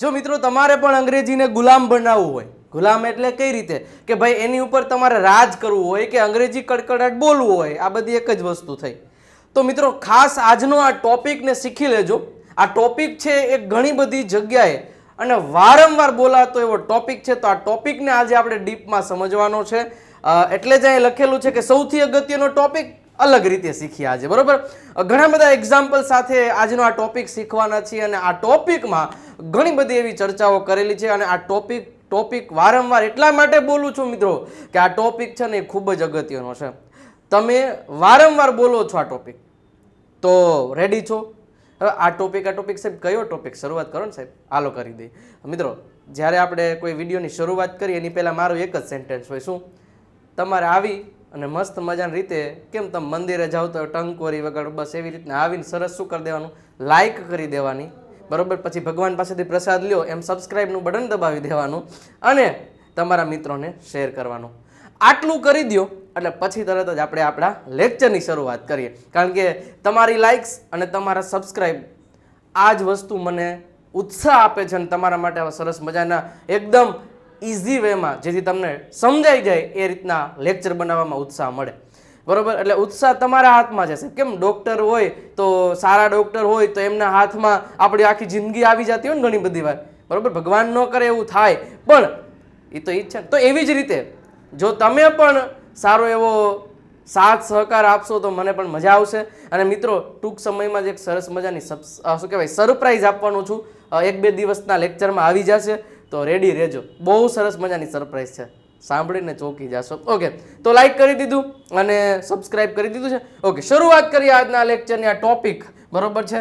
જો મિત્રો, તમારે પણ અંગ્રેજીને ગુલામ બનાવવું હોય, ગુલામ એટલે કઈ રીતે? કે ભાઈ, એની ઉપર તમારે રાજ કરવું હોય કે અંગ્રેજી કડકડાટ બોલવું હોય, આ બધી એક જ વસ્તુ થઈ. તો મિત્રો, ખાસ આજનો આ ટોપિકને શીખી લેજો. આ ટોપિક છે એ ઘણી બધી જગ્યાએ, અને વારંવાર બોલાતો એવો ટોપિક છે. તો આ ટોપિકને આજે આપણે ડીપમાં સમજવાનો છે. એટલે જ અહીં લખેલું છે કે સૌથી અગત્યનો ટોપિક અલગ રીતે શીખીએ આજે, બરોબર? ઘણા બધા એક્ઝામ્પલ સાથે આજનો આ ટોપિક શીખવાના છીએ, અને આ ટોપિકમાં ઘણી બધી એવી ચર્ચાઓ કરેલી છે અને આ ટોપિક ટોપિક વારંવાર એટલા માટે બોલું છું મિત્રો કે આ ટોપિક છે ને એ ખૂબ જ અગત્યનો છે. તમે વારંવાર બોલો છો આ ટોપિક. તો રેડી છો? હવે આ ટોપિક આ ટોપિક સાહેબ કયો ટોપિક? શરૂઆત કરો ને સાહેબ. હાલો કરી દઈએ. મિત્રો, જ્યારે આપણે કોઈ વિડીયોની શરૂઆત કરીએ એની પહેલાં મારું એક જ સેન્ટેન્સ હોય. શું? તમારે આવી અને મસ્ત મજાની રીતે કેમ તમે મંદિરે જાઓ તો ટંકોરી વગર બસ એવી રીતના આવીને સરસ શું કરી દેવાનું? લાઈક કરી દેવાની. બરોબર? પછી ભગવાન પાસેથી પ્રસાદ લ્યો, એમ સબસ્ક્રાઈબનું બટન દબાવી દેવાનું અને તમારા મિત્રોને શેર કરવાનું. આટલું કરી દો એટલે પછી તરત જ આપણે આપણા લેક્ચરની શરૂઆત કરીએ. કારણ કે તમારી લાઇક્સ અને તમારા સબસ્ક્રાઈબ આ જ વસ્તુ મને ઉત્સાહ આપે છે અને તમારા માટે આવા સરસ મજાના એકદમ ઇઝી વેમાં જેથી તમને સમજાઈ જાય એ રીતના લેક્ચર બનાવવામાં ઉત્સાહ મળે. બરોબર? એટલે ઉત્સાહ તમારા હાથમાં જશે કેમ ડૉક્ટર હોય તો સારા ડૉક્ટર હોય તો એમના હાથમાં આપણી આખી જિંદગી આવી જતી હોય ને ઘણી બધી વાર. બરોબર? ભગવાન ન કરે એવું થાય. પણ એ તો ઈચ્છા. તો એવી જ રીતે જો તમે પણ સારો એવો સાથ સહકાર આપશો તો મને પણ મજા આવશે. અને મિત્રો, ટૂંક સમયમાં જ એક સરસ મજાની સબ- શું કહેવાય, સરપ્રાઈઝ આપવાનું છું. એક બે દિવસના લેક્ચરમાં આવી જશે. તો રેડી રહેજો. બહુ સરસ મજાની સરપ્રાઈઝ છે. સાંભળીને ચોંકી જશો. ઓકે તો લાઈક કરી દીધું અને સબસ્ક્રાઇબ કરી દીધું છે. ઓકે શરૂઆત કરીએ આજના લેક્ચરની આ ટોપિક બરોબર છે?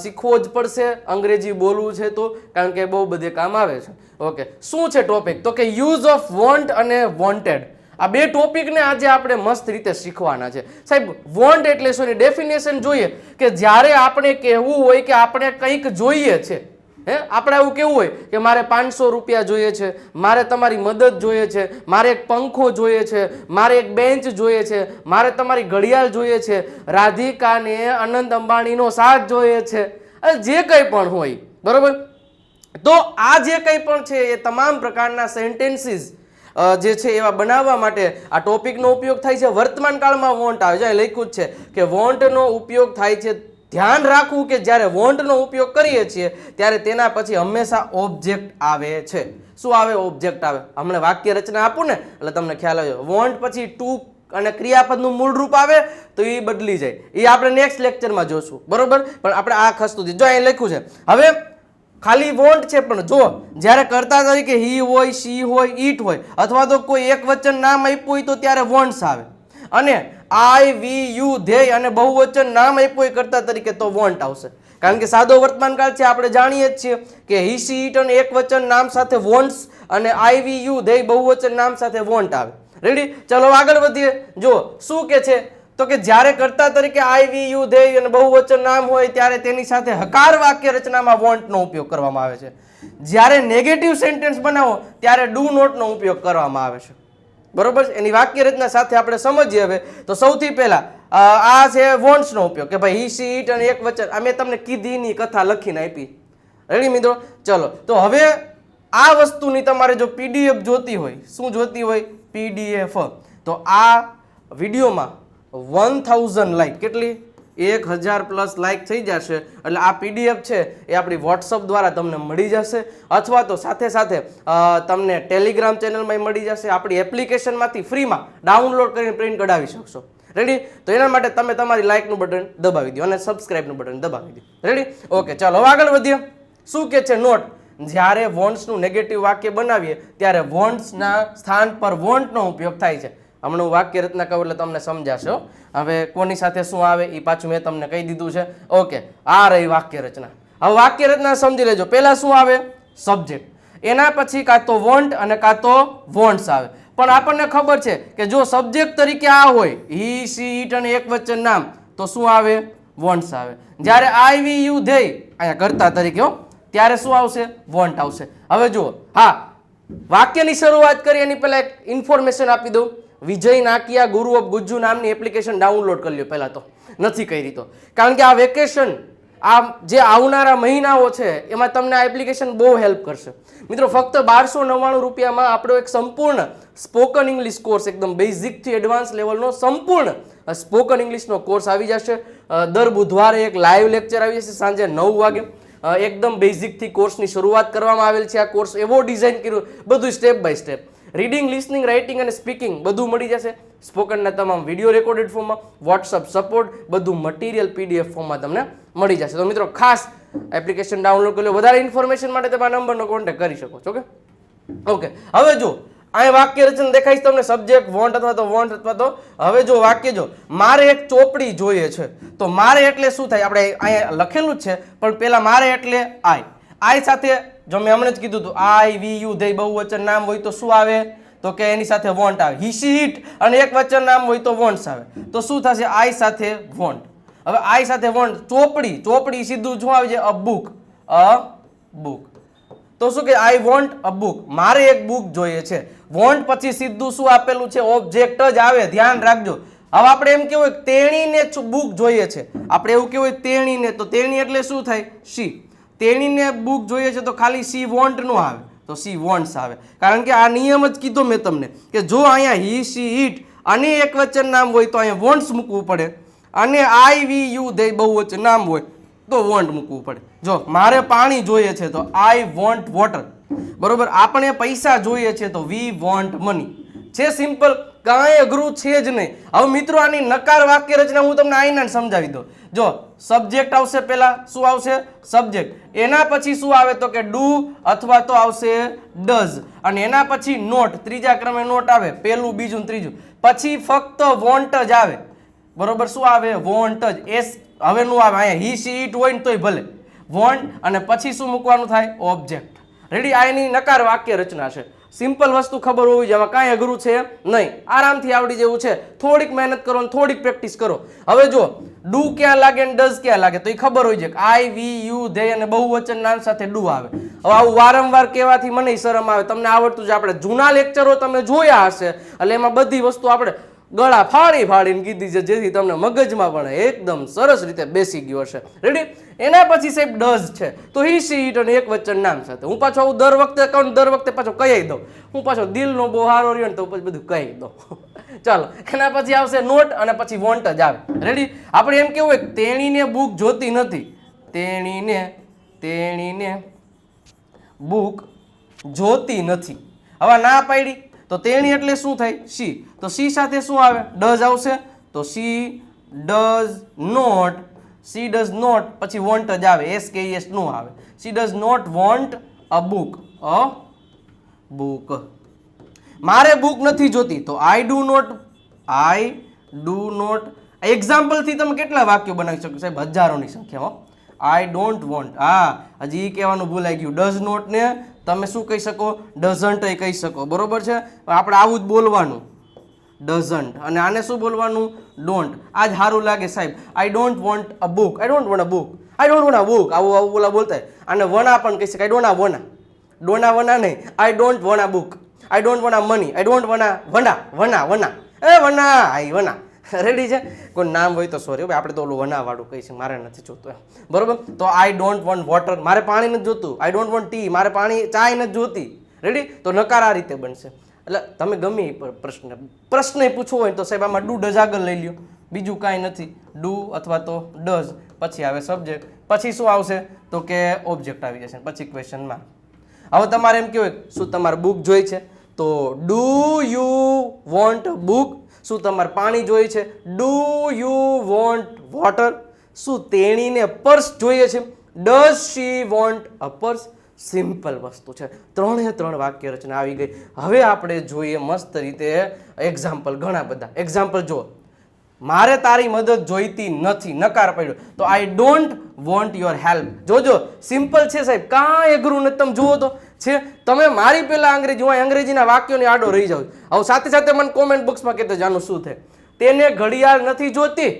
શીખવો જ પડશે, અંગ્રેજી બોલવું છે તો, કારણ કે બહુ બધે કામ આવે છે. ઓકે શું છે ટોપિક તો કે યુઝ ઓફ વોન્ટ અને વોન્ટેડ આ બે ટોપિકને આજે આપણે મસ્ત રીતે શીખવાના છે. સાહેબ વોન્ટ એટલે શું? ડેફિનેશન જોઈએ કે જ્યારે આપણે કહેવું હોય કે આપણે કંઈક જોઈએ છે હે? આપણે એવું કેવું હોય કે મારે પાંચસો રૂપિયા જોઈએ છે, મારે તમારી મદદ જોઈએ છે, મારે એક પંખો જોઈએ છે, મારે એક બેન્ચ જોઈએ છે, મારે તમારી ઘડિયાળ જોઈએ છે રાધિકાને અનંત અંબાણીનો સાથ જોઈએ છે. જે કંઈ પણ હોય, બરાબર? તો આ જે કંઈ પણ છે એ તમામ પ્રકારના સેન્ટેન્સીસ જે છે એવા બનાવવા માટે આ ટોપિકનો ઉપયોગ થાય છે. વર્તમાન કાળમાં વોન્ટ આવે છે. લખ્યું જ છે કે વોન્ટનો ઉપયોગ થાય છે ધ્યાન રાખવું કે જ્યારે વોન્ટનો ઉપયોગ કરીએ છીએ, ત્યારે તેના પછી હંમેશા ઓબ્જેક્ટ આવે છે. શું આવે? ઓબ્જેક્ટ આવે. હમણાં વાક્ય રચના આપું ને, એટલે તમને ખ્યાલ આવ્યો વોન્ટ પછી ટુ અને ક્રિયાપદનું મૂળ રૂપ આવે, તો એ બદલી જાય. એ આપણે નેક્સ્ટ લેક્ચરમાં જોશું. બરોબર? પણ આપણે આ ખસતું જો અહીં લખ્યું છે. હવે, ખાલી વોન્ટ છે, પણ જો જ્યારે કરતા તરીકે હી હોય શી હોય ઈટ હોય, અથવા તો કોઈ એક વચન નામ આપ્યું હોય તો ત્યારે વોન્ટ્સ આવે. અને આઈ વી યુ ધ્યેય અને બહુવચન નામ આપ્યું કરતા તરીકે તો વોન્ટ આવશે. કારણ કે સાદો વર્તમાન કાળ છે, આપણે જાણીએ જ છીએ કે હી સી ઈટ અને એક વચન નામ સાથે વોન્ટ્સ અને આઈ વી યુ ધ્યેય, બહુવચન નામ સાથે વોન્ટ આવે. રેડી ચલો આગળ વધીએ. જો શું કે છે? તો કે જ્યારે કરતા તરીકે આઈ વી યુ ધ્યેય અને બહુવચન નામ હોય ત્યારે તેની સાથે હકાર વાક્ય રચનામાં વોન્ટનો ઉપયોગ કરવામાં આવે છે. જ્યારે નેગેટિવ સેન્ટેન્સ બનાવો, ત્યારે ડુ નોટનો ઉપયોગ કરવામાં આવે છે. બરોબર છે? એની વાક્ય રચના સાથે આપણે સમજીએ હવે. તો સૌથી પહેલા આ છે વોન્ટ્સનો ઉપયોગ, કે ભાઈ, હી સી ઇટ અને એક વચન. આ મેં તમને કીધીની કથા લખીને આપી. રેડી મિત્રો? ચલો. તો હવે આ વસ્તુની તમારે જો પીડીએફ જોતી હોય, શું જોતી હોય? પીડીએફ તો આ વિડીયોમાં વન થાઉઝન્ડ લાઈક. કેટલી? એક હજાર પ્લસ લાઇક થઈ જશે. એટલે આ પીડીએફ છે એ આપણી વોટ્સઅપ દ્વારા તમને મળી જશે. અથવા તો સાથે સાથે તમને ટેલિગ્રામ ચેનલમાં મળી જશે. આપણી એપ્લિકેશનમાંથી ફ્રીમાં ડાઉનલોડ કરીને પ્રિન્ટ કઢાવી શકશો. રેડી તો એના માટે તમે તમારી લાઇકનું બટન દબાવી દો અને સબસ્ક્રાઇબનું બટન દબાવી દો. રેડી ઓકે ચાલો, હવે આગળ વધીએ. શું કે છે નોટ? જ્યારે વોન્ટ્સનું નેગેટિવ વાક્ય બનાવીએ, ત્યારે વોન્ટ્સના સ્થાન પર વોન્ટનો ઉપયોગ થાય છે. હમણાં હું વાક્ય રચના કહું એટલે તમને સમજાશો. હવે કોની સાથે શું આવે એ પાછું મેં તમને કહી દીધું છે. ઓકે, આ રહી વાક્ય રચના. હવે વાક્ય રચના સમજી લેજો. પહેલાં શું આવે? સબ્જેક્ટ એના પછી કાં તો વોન્ટ અને કાં તો વોન્ટ્સ આવે. પણ આપણને ખબર છે કે જો સબ્જેક્ટ તરીકે આ હોય હી સી ઇટ અને એક વચન નામ, તો શું આવે? વોન્ટ્સ આવે. જ્યારે આઈ વી યુ ધ્યેય અહીંયા કરતા તરીકે હો, ત્યારે શું આવશે? વોન્ટ આવશે. હવે જુઓ. હા, વાક્યની શરૂઆત કરી, એની પહેલાં એક ઇન્ફોર્મેશન આપી દઉં. વિજય નાકિયા ગુરુ ઓફ ગુજ્જુ નામની એપ્લિકેશન ડાઉનલોડ કરી લો પહેલાં તો. નથી કરી તો. કારણ કે આ વેકેશન આ જે આવનારા મહિનાઓ છે, એમાં તમને આ એપ્લિકેશન બહુ હેલ્પ કરશે. મિત્રો, ફક્ત બારસો નવ્વાણું રૂપિયામાં આપણો એક સંપૂર્ણ સ્પોકન ઇંગ્લિશ કોર્સ એકદમ બેઝિકથી એડવાન્સ લેવલનો સંપૂર્ણ સ્પોકન ઇંગ્લિશનો કોર્સ આવી જશે. દર બુધવારે એક લાઈવ લેક્ચર આવી જશે સાંજે નવ વાગે. એકદમ બેઝિકથી કોર્સની શરૂઆત કરવામાં આવેલ છે આ કોર્સ એવો ડિઝાઇન કર્યો, બધું step by step reading listening writing અને સ્પીકિંગ બધું મળી જશે. સ્પોકનના તમામ વીડિયો રેકોર્ડેડ ફોર્મમાં વોટ્સઅપ સપોર્ટ બધું મટીરિયલ પીડીએફ ફોર્મમાં તમને મળી જશે. તો મિત્રો, ખાસ એપ્લિકેશન ડાઉનલોડ કરી લો. વધારે ઇન્ફોર્મેશન માટે તમારા નંબરનો કોન્ટેક્ટ કરી શકો છો ઓકે ઓકે હવે જો અહીં વાક્ય રચના દેખાય તમને સબ્જેક્ટ વોન્ટ અથવા તો વોન્ટ અથવા તો, હવે જો વાક્ય જો, મારે એક ચોપડી જોઈએ છે. તો મારે એટલે શું થાય? આપણે અહીંયા લખેલું જ છે, પણ પહેલાં મારે એટલે આઈ આઈ સાથે જો મેં હમણાં જ કીધું હતું આઈ વી યુ ધેય બહુવચન નામ હોય તો શું આવે? તો કે એની સાથે વોન્ટ આવે. હી સી હિટ અને એક વચન નામ હોય તો વોન્ટ્સ આવે. તો શું થશે? આઈ સાથે વોન્ટ હવે આઈ સાથે વોન્ટ ચોપડી. ચોપડી સીધું શું આવે છે અ બુક અ બુક તો શું કે આઈ વોન્ટ અ બુક મારે એક બુક જોઈએ છે. વોન્ટ પછી સીધું શું આપેલું છે? ઓબ્જેક્ટ જ આવે. ધ્યાન રાખજો. હવે આપણે એમ કેવું હોય તેણીને બુક જોઈએ છે. આપણે એવું કેવું હોય તેણીને. તો તેણી એટલે શું થાય? સી તેણીને બુક જોઈએ છે તો ખાલી સી વોન્ટ નો આવે, તો સી વોન્ટ્સ આવે. કારણ કે આ નિયમ જ કીધો મેં તમને કે જો અહીંયા હી સી ઇટ અને એક વચન નામ હોય તો અહીંયા વોન્ટ્સ મૂકવું પડે અને આઈ વી યુ દે બહુવચન નામ હોય તો વોન્ટ મૂકવું પડે. જો, મારે પાણી જોઈએ છે તો આઈ વોન્ટ વોટર બરોબર? આપણે પૈસા જોઈએ છે તો વી વોન્ટ મની છે સિમ્પલ કાંઈ અઘરું છે જ નહીં. હવે મિત્રો, આની નકાર વાક્ય રચના હું તમને આઈના સમજાવી દઉં. જો સબ્જેક્ટ આવશે પહેલાં, શું આવશે? સબ્જેક્ટ એના પછી શું આવે તો કે ડુ અથવા તો આવશે ડઝ અને એના પછી નોટ ત્રીજા ક્રમે નોટ આવે, પહેલું, બીજું ત્રીજું. પછી ફક્ત વોન્ટ જ આવે. બરોબર? શું આવે? વોન્ટ જ. એસ હવે નું આવે. અહીંયા હી સી ઇટ હોય ને તોય ભલે. વોન્ટ અને પછી શું મૂકવાનું થાય? ઓબ્જેક્ટ રેડી આ એની નકાર વાક્ય રચના છે. સિમ્પલ વસ્તુ ખબર હોવી જોઈએ. એમાં કાંઈ અઘરું છે નહીં. આરામથી આવડી જેવું છે. થોડીક મહેનત કરો થોડીક પ્રેક્ટિસ કરો. હવે જો ડુ ક્યાં લાગે ને ડઝ ક્યાં લાગે? તો એ ખબર હોય છે કે આઈ, વી, યુ, ધે અને બહુવચન નામ સાથે ડુ આવે. હવે આવું વારંવાર કહેવાથી મને શરમ આવે. તમને આવડતું જ આપણે જૂના લેક્ચરો તમે જોયા હશે. એટલે એમાં બધી વસ્તુ આપણે ગળા ફાડી ફાડીને કીધી છે, જેથી તમને મગજમાં પણ એકદમ સરસ રીતે બેસી ગયો હશે. રેડી એના પછી સાહેબ ડઝ છે. તો હી સી ઇટ અને એક વચન નામ સાથે. હું પાછો આવું દર વખતે કહું દર વખતે પાછો કહી દઉં. હું પાછો દિલનો બહુ હારો રહ્યો ને તો પછી બધું કહી દઉં. ચાલો, એના પછી આવશે નોટ અને પછી વોન્ટ જ આવે. રેડી આપણે એમ કેવું હોય તેણીને બુક જોતી નથી. તેણીને તેણીને બુક જોતી નથી. હવે ના પાડી. તો તેણી એટલે શું થાય? સી. તો સી સાથે શું આવે? ડઝ આવશે. તો she does not, she does not, પછી વોન્ટ જ આવે. એસ કે એસ નો આવે. She does not want a book. A book. મારે બુક નથી જોતી. તો I do not, I do not. એક્ઝામ્પલથી તમે કેટલા વાક્યો બનાવી શકો સાહેબ, હજારોની સંખ્યામાં આઈ ડોન્ટ વોન્ટ. હા, હજી એ કહેવાનું ભૂલાઈ ગયું. ડઝ નોટ ને તમે શું કહી શકો? ડઝન્ટ એ કહી શકો. બરોબર છે? આપણે આવું જ બોલવાનું. ડઝન્ટ. અને આને શું બોલવાનું? ડોન્ટ. આ જ સારું લાગે સાહેબ. I don't want a book I don't want a book I don't want a book આવું આવું બોલા બોલતા હોય. અને વના પણ કહી શકાય. ડોના વના ડોના વના નહીં. I don't want a book I don't want a money I don't want wanna wanna wanna a wanna I wanna ready છે? કોઈ નામ હોય તો સોરી ભાઈ, આપણે તો ઓલું વના કહી છે મારે નથી જોતું એમ. બરોબર? તો આઈ ડોન્ટ વોન્ટ વોટર મારે પાણી નથી જોતું. આઈ ડોન્ટ વોન્ટ ટી મારે પાણી ચાય નથી જોતી. રેડી તો નકાર આ રીતે બનશે. એટલે તમે ગમે પ્રશ્ન પ્રશ્ન પૂછવો હોય તો સાહેબ, આમાં ડુ ડઝ આગળ લઈ લ્યો. બીજું કાંઈ નથી. ડુ અથવા તો ડઝ પછી આવે સબ્જેક્ટ પછી શું આવશે? તો કે ઓબ્જેક્ટ આવી જશે. પછી ક્વેશ્ચનમાં હવે તમારે એમ કહેવાય શું તમારે બુક જોઈ છે? તો ડુ યુ વોન્ટ બુક શું તમારે પાણી જોઈએ છે? ડુ યુ વોન્ટ વોટર શું તેણીને પર્સ જોઈએ છે? Does she want a purse simple વસ્તુ છે. ત્રણે ત્રણ વાક્ય રચના આવી ગઈ. હવે આપણે જોઈએ મસ્ત રીતે એક્ઝામ્પલ ઘણા બધા. એક્ઝામ્પલ જુઓ. મારે તારી મદદ જોઈતી નથી, નકાર પડ્યો. તો I don't want your help જોજો સિમ્પલ છે સાહેબ. કાંઈ અઘરું નથી. તમે જુઓ તો. છે? તમે મારી પહેલાં અંગ્રેજી, હું અંગ્રેજીના વાક્યોની આડો રહી જાઉં. હવે સાથે સાથે મને કોમેન્ટ બોક્સમાં કહેતા જાનું શું થાય તેને ઘડિયાળ નથી જોતી?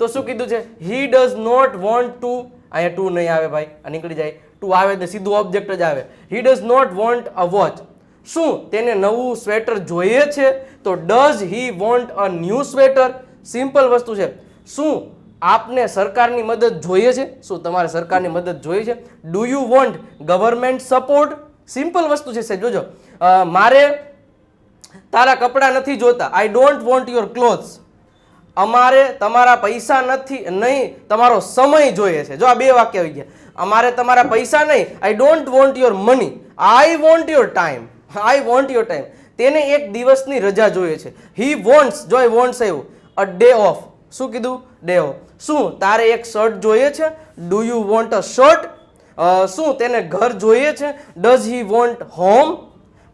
તો શું કીધું છે? He does not want to અહીંયા ટુ નહીં આવે ભાઈ, આ નીકળી જાય. ટુ આવે તો સીધું ઓબ્જેક્ટ જ આવે. He does not want a watch શું તેને નવું સ્વેટર જોઈએ છે? તો does he want a new sweater simple વસ્તુ છે. શું આપને સરકારની મદદ જોઈએ છે? શું તમારે સરકારની મદદ જોઈએ છે? Do you want government support simple વસ્તુ છે સાહેબ, જોજો. મારે તારા કપડાં નથી જોતા. I don't want your clothes અમારે તમારા પૈસા નથી, નહીં, તમારો સમય જોઈએ છે. જો આ બે વાક્ય આવી ગયા. અમારે તમારા પૈસા નહીં. I don't want your money I want your time I want your time તેને એક દિવસની રજા જોઈએ છે. હી વોન્ટ્સ જો આઈ વોન્ટ્સ એવું અ ડે ઓફ શું કીધું? ડે ઓફ શું? તારે એક શર્ટ જોઈએ છે? Do you want a shirt શું તેને ઘર જોઈએ છે? ડઝ હી વોન્ટ હોમ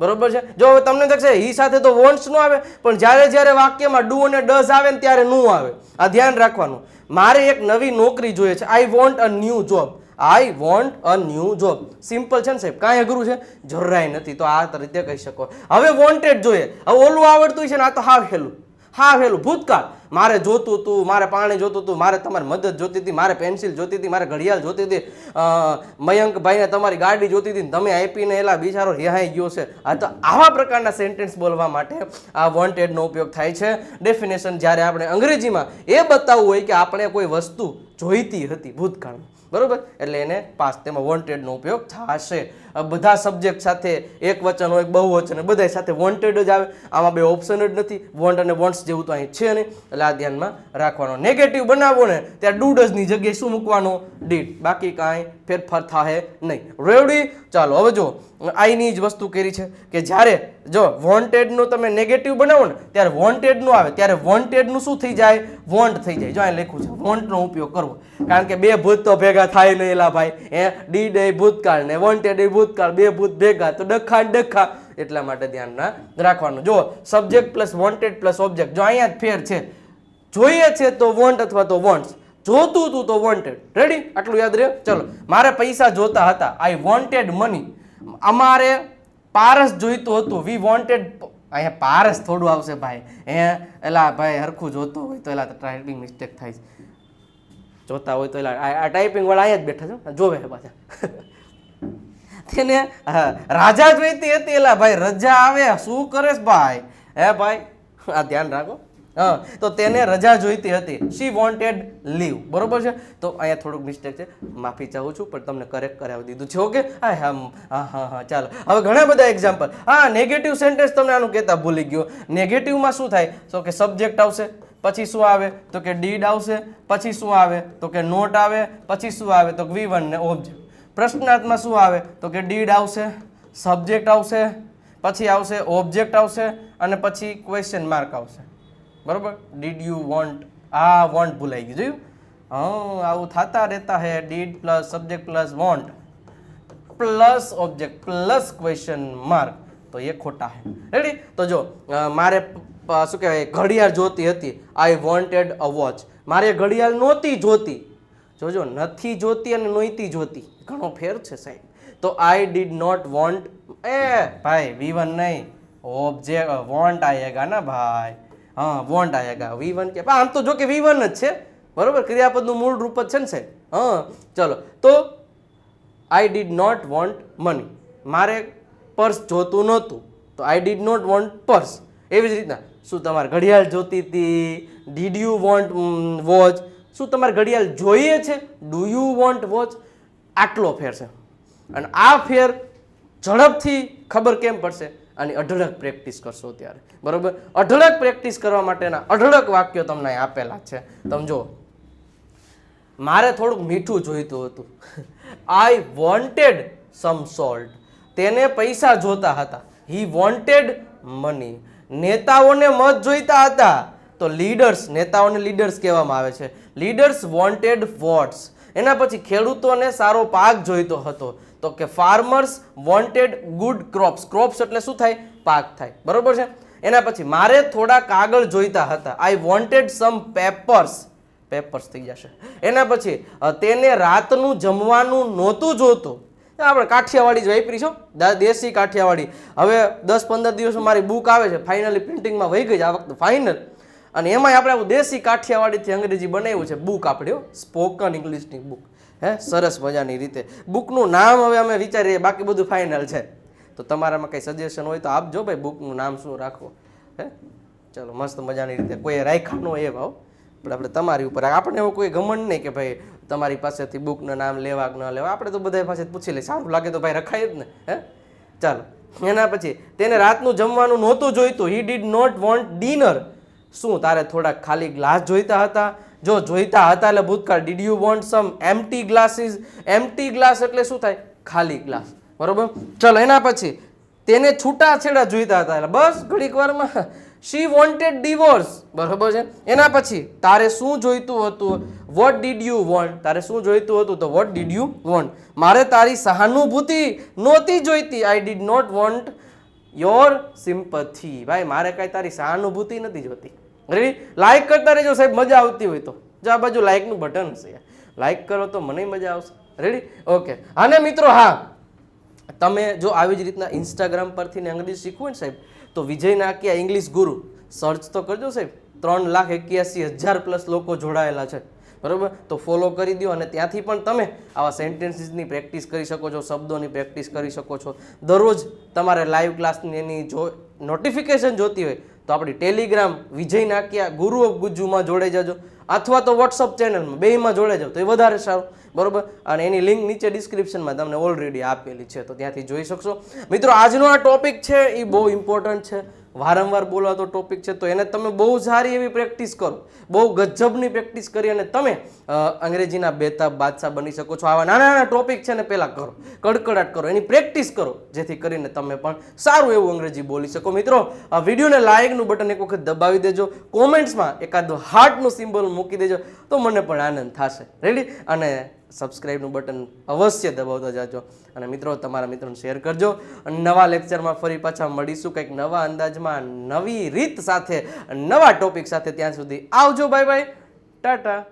બરોબર છે? જો હવે તમને થશે હી સાથે તો વોન્ટ્સ નો આવે, પણ જ્યારે જ્યારે વાક્યમાં ડુ અને ડઝ આવે ને ત્યારે નું આવે. આ ધ્યાન રાખવાનું. મારે એક નવી નોકરી જોઈએ છે. I want a new job I want a new job simple છે ને સાહેબ? કાંઈ અઘરું છે? જરાય નથી. તો આ રીતે કહી શકો. હવે વોન્ટેડ જોઈએ. હવે ઓલું આવડતું છે ને આ તો હાવ હેલું હા, વહેલું, ભૂતકાળ. મારે જોતું હતું મારે પાણી જોતું હતું મારે તમારી મદદ જોતી હતી, મારે પેન્સિલ જોતી હતી, મારે ઘડિયાળ જોતી હતી મયંકભાઈને તમારી ગાડી જોતી હતી તમે આપીને એલા બિચારો રિહાઈ ગયો છે. આ તો આવા પ્રકારના સેન્ટેન્સ બોલવા માટે આ વોન્ટેડનો ઉપયોગ થાય છે. ડેફિનેશન જ્યારે આપણે અંગ્રેજીમાં એ બતાવવું હોય કે આપણે કોઈ વસ્તુ જોઈતી હતી ભૂતકાળમાં. બરાબર? એટલે એને પાસ તેમાં વોન્ટેડનો ઉપયોગ થશે. બધા સબ્જેક્ટ સાથે એક વચન હોય બહુ વચન બધા સાથે વોન્ટેડ જ આવે. આમાં બે ઓપ્શન જ નથી. વોન્ટ અને વોન્ટ્સ જેવું તો અહીં છે નહીં. એટલે આ ધ્યાનમાં રાખવાનો. નેગેટિવ બનાવો ને, ત્યાં ડૂડઝની જગ્યાએ શું મૂકવાનો? ડીડ બાકી કાંઈ ફેરફાર થાય નહીં. રેવડી ચાલો, હવે જો આઈની જ વસ્તુ કરી છે કે જ્યારે જો વોન્ટેડનું તમે નેગેટિવ બનાવો ને, ત્યારે વોન્ટેડનું આવે. ત્યારે વોન્ટેડનું શું થઈ જાય? વોન્ટ થઈ જાય. જો અહીં લખ્યું છે વોન્ટનો ઉપયોગ કરવો. કારણ કે બે ભૂત તો ભેગા થાય નહીં એલા ભાઈ. એ ડી ડે ભૂતકાળ ને વોન્ટેડ ભૂતકાળ, બે ભૂત ભેગા. તો ડખા ડખા. એટલા માટે ધ્યાન ના રાખવાનું. જો subject plus wanted plus object જો અહીંયા જ ફેર છે. જોઈએ છે તો વોન્ટ અથવા તો વોન્ટ્સ જોતું હતું તો વોન્ટેડ રેડી આટલું યાદ રહે ચલો. મારે પૈસા જોતા હતા. આઈ વોન્ટેડ મની અમારે પારસ જોઈતું હતું. વી વોન્ટેડ અહીંયા પારસ થોડું આવશે ભાઈ. અહીંયા એલા ભાઈ હરખું જોતો હોય તો એલા ટાઈપિંગ મિસ્ટેક થાય છે. જોતા હોય તો એલા આ આ ટાઈપિંગ વાળા અહીંયા જ બેઠા છે જોવે પાછા. તેને રાજા જોઈતી હતી એલા ભાઈ. રજા આવે, શું કરેશ ભાઈ? હે ભાઈ, આ ધ્યાન રાખો. હા, તો તેને રજા જોઈતી હતી. શી વોન્ટેડ લીવ બરોબર છે? તો અહીંયા થોડુંક મિસ્ટેક છે. માફી ચાહું છું, પણ તમને કરેક્ટ કરાવી દીધું છે ઓકે હા હા હા હા, ચાલો. હવે ઘણા બધા એક્ઝામ્પલ હા નેગેટિવ સેન્ટેન્સ તમને આનું કહેતા ભૂલી ગયો. નેગેટિવમાં શું થાય? તો કે સબ્જેક્ટ આવશે, પછી શું આવે? તો કે ડીડ આવશે, પછી શું આવે? તો કે નોટ આવે, પછી શું આવે? તો વી વન ને ઓબ્જેક્ટ પ્રશ્નાર્થમાં શું આવે? તો કે ડીડ આવશે સબ્જેક્ટ આવશે, પછી આવશે ઓબ્જેક્ટ આવશે, અને પછી ક્વેશ્ચન માર્ક આવશે. બરોબર? ડીડ યુ વોન્ટ આ વોન્ટ ભૂલાઈ ગયું, જોયું? હં, આવું થતા રહેતા હે. Did plus subject plus want plus object plus question mark તો એ ખોટા હે. રેડી તો જો મારે શું કહેવાય? ઘડિયાળ જોતી હતી. આઈ વોન્ટેડ અ વોચ મારે ઘડિયાળ નહોતી જોતી. જોજો, નથી જોતી અને નહોતી જોતી. ઘણો ફેર છે સાહેબ. તો આઈ ડીડ નોટ વોન્ટ એ, ભાઈ વી વન નહીં. ઓબ્જેક્ટ વોન્ટ આયેગા ના, ભાઈ. હા વોન્ટ આયેગા વી વન કે આમ તો જો કે વી વન જ છે. બરોબર? ક્રિયાપદનું મૂળ રૂપ જ છે ને સાહેબ? હા, ચલો. તો I did not want money મારે પર્સ જોતું નહોતું. તો I did not want purse એવી જ રીતના. શું તમારે ઘડિયાળ જોતી હતી? ડીડ યુ વોન્ટ વોચ શું તમારે ઘડિયાળ જોઈએ છે? ડુ યુ વોન્ટ વોચ આટલો ફેર છે. અને આ ફેર ઝડપથી ખબર કેમ પડશે? આની અઢળક પ્રેક્ટિસ કરશો ત્યારે. બરોબર? અઢળક પ્રેક્ટિસ કરવા માટેના અઢળક વાક્યો તમને આપેલા છે. તમે જો મારે થોડુંક મીઠું જોઈતું હતું. આઈ વોન્ટેડ સમ સોલ્ટ તેને પૈસા જોતા હતા. હી વોન્ટેડ મની નેતાઓને મત જોઈતા હતા. તો લીડર્સ નેતાઓને લીડર્સ કહેવામાં આવે છે. લીડર્સ વોન્ટેડ વોટ્સ એના પછી ખેડૂતોને સારો પાક જોઈતો હતો. તો કે farmers wanted good crops crops એટલે શું થાય? પાક થાય. બરોબર છે? એના પછી મારે થોડા કાગળ જોઈતા હતા. I wanted some papers papers થઈ જશે. એના પછી તેને રાતનું જમવાનું નહોતું જોતું. આપણે કાઠિયાવાડી જ વાપરી છો દેશી કાઠિયાવાડી. હવે દસ પંદર દિવસમાં મારી બુક આવે છે. ફાઇનલી પ્રિન્ટિંગમાં વહી ગઈ છે આ વખતે. ફાઇનલ અને એમાંય આપણે દેશી કાઠિયાવાડીથી અંગ્રેજી બનાવ્યું છે. બુક આપણે સ્પોકન ઇંગ્લિશની બુક હે? સરસ મજાની રીતે. બુકનું નામ હવે અમે વિચારીએ, બાકી બધું ફાઇનલ છે. તો તમારામાં કંઈ સજેશન હોય તો આપજો ભાઈ બુકનું નામ શું રાખવું હે? ચલો, મસ્ત મજાની રીતે. કોઈ રાખ્યા ન એ ભાવ પણ આપણે તમારી ઉપર આપણને એવો કોઈ ઘમંડ નહીં કે ભાઈ, તમારી પાસેથી બુકનું નામ લેવા કે ન લેવા. આપણે તો બધા પાસે પૂછી લઈએ. સારું લાગે તો ભાઈ રખાય જ ને. હે? ચાલો. એના પછી, તેને રાતનું જમવાનું નહોતું જોઈતું. He did not want dinner શું, તારે થોડાક ખાલી ગ્લાસ જોઈતા હતા? જો જોઈતા હતા એટલે ભૂતકાળ did you want some empty glasses empty glass એટલે શું થાય? ખાલી ગ્લાસ બરોબર? ચલો, એના પછી તેને છૂટાછેડા જોઈતા હતા એટલે બસ ઘડીક વારમાં શી વોન્ટેડ ડિવોર્સ બરોબર છે? એના પછી તારે શું જોઈતું હતું? વોટ ડીડ યુ વોન્ટ તારે શું જોઈતું હતું? તો વોટ ડીડ યુ વોન્ટ મારે તારી સહાનુભૂતિ નહોતી જોઈતી. I did not want your sympathy ભાઈ, મારે કાંઈ તારી સહાનુભૂતિ નથી જોતી રેડી લાઈક કરતા રહેજો સાહેબ, મજા આવતી હોય તો. જો આ બાજુ લાઈકનું બટન છે લાઈક કરો તો મને મજા આવશે. રેડી ઓકે અને મિત્રો, હા. તમે જો આવી જ રીતના ઇન્સ્ટાગ્રામ પરથી અંગ્રેજી શીખવું ને સાહેબ, તો વિજય નાકિયા ઇંગ્લિશ ગુરુ સર્ચ તો કરજો સાહેબ. ત્રણ લાખ એક્યાસી હજાર પ્લસ લોકો જોડાયેલા છે. બરાબર? તો ફોલો કરી દો અને ત્યાંથી પણ તમે આવા સેન્ટેન્સીસની પ્રેક્ટિસ કરી શકો છો, શબ્દોની પ્રેક્ટિસ કરી શકો છો. દરરોજ તમારે લાઈવ ક્લાસની એની જો નોટિફિકેશન જોતી હોય તો આપણી ટેલિગ્રામ વિજય નાકિયા ગુરુ ઓફ ગુજ્જુમાં જોડાઈ જજો. અથવા તો વોટ્સઅપ ચેનલમાં બેમાં જોડાઈ જાવ તો એ વધારે સારું. બરોબર? અને એની લિંક નીચે ડિસ્ક્રિપ્શનમાં તમને ઓલરેડી આપેલી છે, તો ત્યાંથી જોઈ શકશો. મિત્રો, આજનો આ ટોપિક છે, એ બહુ ઇમ્પોર્ટન્ટ છે. વારંવાર બોલાતો ટોપિક છે, તો એને તમે બહુ સારી એવી પ્રેક્ટિસ કરો. બહુ ગજબની પ્રેક્ટિસ કરી અને તમે અંગ્રેજીના બેતાબ બાદશાહ બની શકો છો. આવા નાના નાના ટોપિક છે ને પહેલાં કરો, કડકડાટ કરો, એની પ્રેક્ટિસ કરો, જેથી કરીને તમે પણ સારું એવું અંગ્રેજી બોલી શકો. મિત્રો, આ વિડીયોને લાઇકનું બટન એક વખત દબાવી દેજો કોમેન્ટ્સમાં એકાદ હાર્ટનું સિમ્બોલ મૂકી દેજો, તો મને પણ આનંદ થશે. રેડી અને સબસ્ક્રાઈબનું બટન અવશ્ય દબાવતા જાજો. અને મિત્રો, તમારા મિત્રોને શેર કરજો. અને નવા લેક્ચરમાં ફરી પાછા મળીશું કંઈક નવા અંદાજમાં, નવી રીત સાથે, નવા ટોપિક સાથે ત્યાં સુધી આવજો. Bye bye tata.